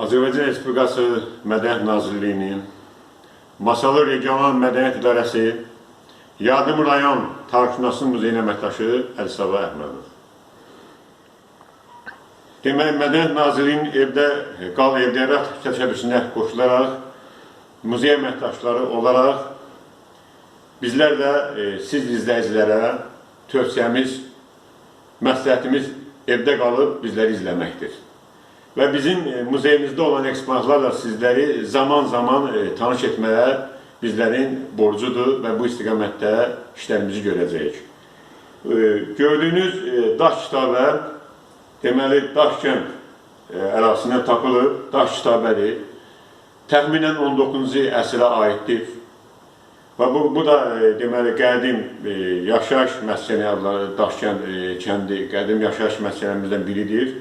Azərbaycan Respublikası Mədəniyyət Nazirliyinin Masalı Regional Mədəniyyət İdarəsi Yardım rayon tarixşünası muzeyin əməkdaşı Əlisava Əhmədov. Deməli, Mədəniyyət Nazirliyinin evdə qal evdəyərək təşəbbüsünə qoşularaq muzey əməkdaşları olaraq bizlər də e, siz izləyicilərə tövsiyəmiz, məsləhətimiz evdə qalıb bizləri izləməkdir. Və bizim e, muzeyimizdə olan eksponatlarla sizləri zaman-zaman e, tanış etməyə bizlərin borcudur və bu istiqamətdə işlərimizi görəcəyik. E, Gördüyünüz daş kitabə, deməli, Daşkənd e, ərazisindən tapılıb, daş kitabədir. Təxminən 19-cu əsrə aiddir. Və bu, bu da deməli qədim e, yaşayış məskəni adları Daşkənd e, kəndi qədim yaşayış məskənlərimizdən biridir.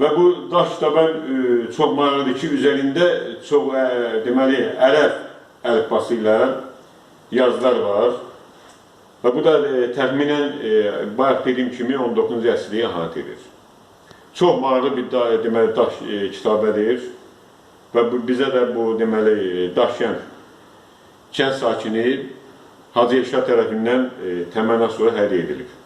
Və bu daş kitabən e, çox maraqlıdır ki, üzərində çox e, deməli ərəb əlifbası ilə yazılar var. Və bu da e, təxminən e, bayaq dediyim kimi 19-cu əsri əhatə edir. Çox maraqlı bir da, deməli daş e, kitabədir. Və bu, bizə də bu deməli e, Daşkənd kənd sakini Hacı Elşad tərəfindən e, təmənnə sonra hədiyyə edilib.